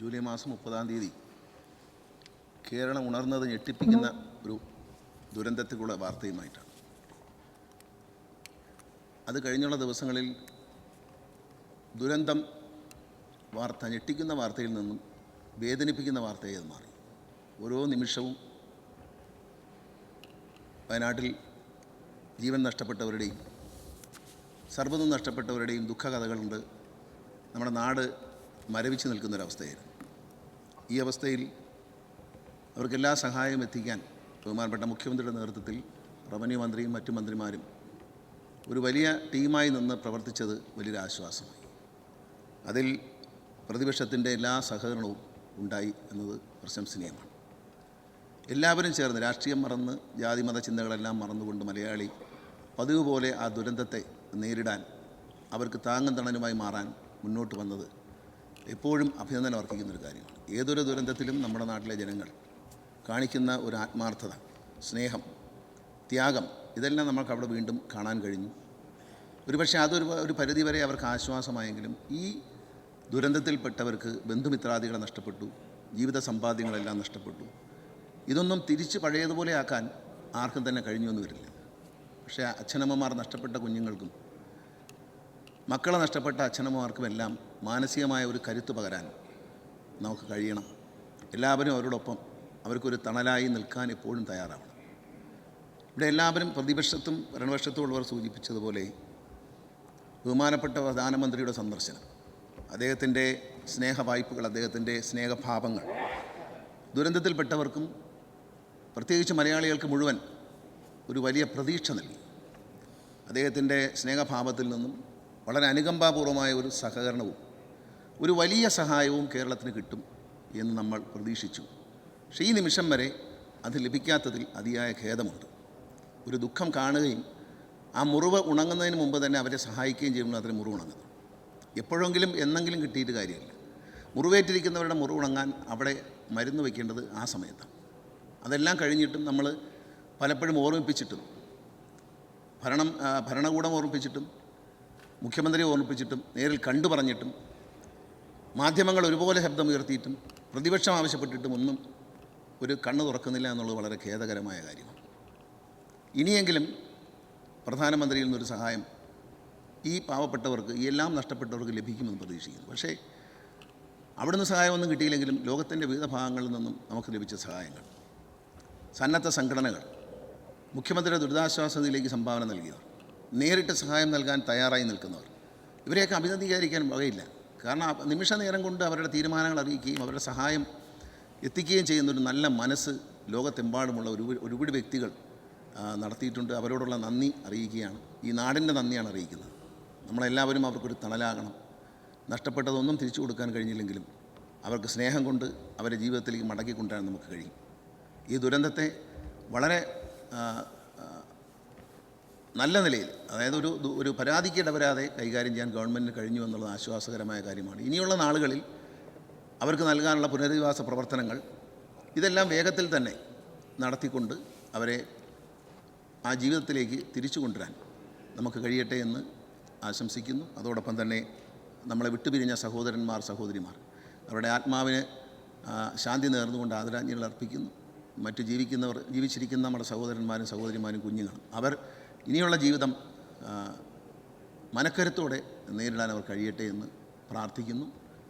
July മാസം മുപ്പതാം തീയതി കേരളം ഉണർന്നത് ഞെട്ടിപ്പിക്കുന്ന ഒരു ദുരന്തത്തിലുള്ള വാർത്തയുമായിട്ടാണ്. അത് കഴിഞ്ഞുള്ള ദിവസങ്ങളിൽ ദുരന്തം വാർത്ത ഞെട്ടിക്കുന്ന വാർത്തയിൽ നിന്നും വേദനിപ്പിക്കുന്ന വാർത്തയായി അത് മാറി. ഓരോ നിമിഷവും വയനാട്ടിൽ ജീവൻ നഷ്ടപ്പെട്ടവരുടെയും സർവതും നഷ്ടപ്പെട്ടവരുടെയും ദുഃഖകഥകളുണ്ട്. നമ്മുടെ നാട് മരവിച്ച് നിൽക്കുന്നൊരവസ്ഥയായിരുന്നു. ഈ അവസ്ഥയിൽ അവർക്കെല്ലാ സഹായവും എത്തിക്കാൻ ബഹുമാനപ്പെട്ട മുഖ്യമന്ത്രിയുടെ നേതൃത്വത്തിൽ റവന്യൂ മന്ത്രിയും മറ്റു മന്ത്രിമാരും ഒരു വലിയ ടീമായി നിന്ന് പ്രവർത്തിച്ചത് വലിയൊരു ആശ്വാസമായി. അതിൽ പ്രതിപക്ഷത്തിന്റെ എല്ലാ സഹകരണവും ഉണ്ടായി എന്നത് പ്രശംസനീയമാണ്. എല്ലാവരും ചേർന്ന് രാഷ്ട്രീയം മറന്ന് ജാതിമത ചിന്തകളെല്ലാം മറന്നുകൊണ്ട് മലയാളി പതിവ് പോലെ ആ ദുരന്തത്തെ നേരിടാൻ അവർക്ക് താങ്ങും തണലുമായി മാറാൻ മുന്നോട്ട് വന്നത് എപ്പോഴും അഭിനന്ദനം ഒരു കാര്യമാണ്. ഏതൊരു ദുരന്തത്തിലും നമ്മുടെ നാട്ടിലെ ജനങ്ങൾ കാണിക്കുന്ന ഒരു ആത്മാർത്ഥത സ്നേഹം ത്യാഗം ഇതെല്ലാം നമുക്ക് അവിടെ വീണ്ടും കാണാൻ കഴിഞ്ഞു. ഒരുപക്ഷെ അതൊരു ഒരു പരിധിവരെ അവർക്ക് ആശ്വാസമായെങ്കിലും ഈ ദുരന്തത്തിൽപ്പെട്ടവർക്ക് ബന്ധുമിത്രാദികളെ നഷ്ടപ്പെട്ടു ജീവിത സമ്പാദ്യങ്ങളെല്ലാം നഷ്ടപ്പെട്ടു. ഇതൊന്നും തിരിച്ച് പഴയതുപോലെ ആക്കാൻ ആർക്കും തന്നെ കഴിഞ്ഞു എന്ന് വരില്ല. പക്ഷേ അച്ഛനമ്മമാർ നഷ്ടപ്പെട്ട കുഞ്ഞുങ്ങൾക്കും മക്കളെ നഷ്ടപ്പെട്ട അച്ഛനമ്മമാർക്കുമെല്ലാം മാനസികമായ ഒരു കരുത്ത് പകരാൻ നമുക്ക് കഴിയണം. എല്ലാവരും അവരോടൊപ്പം അവർക്കൊരു തണലായി നിൽക്കാൻ എപ്പോഴും തയ്യാറാവണം. ഇവിടെ എല്ലാവരും പ്രതിപക്ഷത്തും ഭരണപക്ഷത്തും ഉള്ളവർ സൂചിപ്പിച്ചതുപോലെ ബഹുമാനപ്പെട്ട പ്രധാനമന്ത്രിയുടെ സന്ദർശനം അദ്ദേഹത്തിന്റെ സ്നേഹവായ്പകൾ അദ്ദേഹത്തിന്റെ സ്നേഹഭാവങ്ങൾ ദുരന്തത്തിൽപ്പെട്ടവർക്കും പ്രത്യേകിച്ച് മലയാളികൾക്ക് മുഴുവൻ ഒരു വലിയ പ്രതീക്ഷ നൽകി. അദ്ദേഹത്തിന്റെ സ്നേഹഭാവത്തിൽ നിന്നും വളരെ അനുകമ്പാപൂർവമായ ഒരു സഹകരണവും ഒരു വലിയ സഹായവും കേരളത്തിന് കിട്ടും എന്ന് നമ്മൾ പ്രതീക്ഷിച്ചു. പക്ഷേ ഈ നിമിഷം വരെ അത് ലഭിക്കാത്തതിൽ അതിയായ ഖേദമുണ്ട്. ഒരു ദുഃഖം കാണുകയും ആ മുറിവ് ഉണങ്ങുന്നതിന് മുമ്പ് തന്നെ അവരെ സഹായിക്കുകയും ചെയ്യുമ്പോൾ അതിന് മുറിവ് ഉണങ്ങുന്നു. എപ്പോഴെങ്കിലും എന്നെങ്കിലും കിട്ടിയിട്ട് കാര്യമില്ല. മുറിവേറ്റിരിക്കുന്നവരുടെ മുറിവ് ഉണങ്ങാൻ അവിടെ മരുന്ന് വയ്ക്കേണ്ടത് ആ സമയത്താണ്. അതെല്ലാം കഴിഞ്ഞിട്ടും നമ്മൾ പലപ്പോഴും ഓർമ്മിപ്പിച്ചിട്ടും ഭരണം ഭരണകൂടം ഓർമ്മിപ്പിച്ചിട്ടും മുഖ്യമന്ത്രിയെ ഓർമ്മിപ്പിച്ചിട്ടും നേരിൽ കണ്ടു പറഞ്ഞിട്ടും മാധ്യമങ്ങൾ ഒരുപോലെ ശബ്ദമുയർത്തിയിട്ടും പ്രതിപക്ഷം ആവശ്യപ്പെട്ടിട്ടും ഒന്നും ഒരു കണ്ണ് തുറക്കുന്നില്ല എന്നുള്ളത് വളരെ ഖേദകരമായ കാര്യമാണ്. ഇനിയെങ്കിലും പ്രധാനമന്ത്രിയിൽ നിന്നൊരു സഹായം ഈ പാവപ്പെട്ടവർക്ക് ഈ എല്ലാം നഷ്ടപ്പെട്ടവർക്ക് ലഭിക്കുമെന്ന് പ്രതീക്ഷിക്കുന്നു. പക്ഷേ അവിടുന്ന് സഹായമൊന്നും കിട്ടിയില്ലെങ്കിലും ലോകത്തിന്റെ വിവിധ ഭാഗങ്ങളിൽ നിന്നും നമുക്ക് ലഭിച്ച സഹായങ്ങൾ സന്നദ്ധ സംഘടനകൾ മുഖ്യമന്ത്രിയുടെ ദുരിതാശ്വാസ നിധിയിലേക്ക് സംഭാവന നൽകിയവർ നേരിട്ട് സഹായം നൽകാൻ തയ്യാറായി നിൽക്കുന്നവർ ഇവരെയൊക്കെ അഭിനന്ദിക്കാതിരിക്കാൻ വകയില്ല. കാരണം നിമിഷ നേരം കൊണ്ട് അവരുടെ തീരുമാനങ്ങൾ അറിയിക്കുകയും അവരുടെ സഹായം എത്തിക്കുകയും ചെയ്യുന്ന ഒരു നല്ല മനസ്സ് ലോകത്തെമ്പാടുമുള്ള ഒരു ഒരുപാട് വ്യക്തികൾ നടത്തിയിട്ടുണ്ട്. അവരോടുള്ള നന്ദി അറിയിക്കുകയാണ്. ഈ നാടിന്റെ നന്ദിയാണ് അറിയിക്കുന്നത്. നമ്മളെല്ലാവരും അവർക്കൊരു തണലാകണം. നഷ്ടപ്പെട്ടതൊന്നും തിരിച്ചു കൊടുക്കാൻ കഴിഞ്ഞില്ലെങ്കിലും അവർക്ക് സ്നേഹം കൊണ്ട് അവരെ ജീവിതത്തിലേക്ക് മടക്കി കൊണ്ടുവരാൻ നമുക്ക് കഴിയും. ഈ ദുരന്തത്തെ വളരെ നല്ല നിലയിൽ അതായത് ഒരു ഒരു പരാതിക്ക് ഇടവരാതെ കൈകാര്യം ചെയ്യാൻ ഗവൺമെന്റിന് കഴിഞ്ഞു എന്നുള്ളത് ആശ്വാസകരമായ കാര്യമാണ്. ഇനിയുള്ള നാളുകളിൽ അവർക്ക് നൽകാനുള്ള പുനരധിവാസ പ്രവർത്തനങ്ങൾ ഇതെല്ലാം വേഗത്തിൽ തന്നെ നടത്തിക്കൊണ്ട് അവരെ ആ ജീവിതത്തിലേക്ക് തിരിച്ചു കൊണ്ടുവരാൻ നമുക്ക് കഴിയട്ടെ എന്ന് ആശംസിക്കുന്നു. അതോടൊപ്പം തന്നെ നമ്മളെ വിട്ടുപിരിഞ്ഞ സഹോദരന്മാർ സഹോദരിമാർ അവരുടെ ആത്മാവിന് ശാന്തി നേർന്നുകൊണ്ട് ആദരാഞ്ജലികൾ അർപ്പിക്കുന്നു. മറ്റ് ജീവിക്കുന്നവർ ജീവിച്ചിരിക്കുന്ന നമ്മുടെ സഹോദരന്മാരും സഹോദരിമാരും കുഞ്ഞുങ്ങളും അവർ ഇനിയുള്ള ജീവിതം മനക്കരുത്തോടെ നേരിടാൻ അവർ കഴിയട്ടെ എന്ന് പ്രാർത്ഥിക്കുന്നു.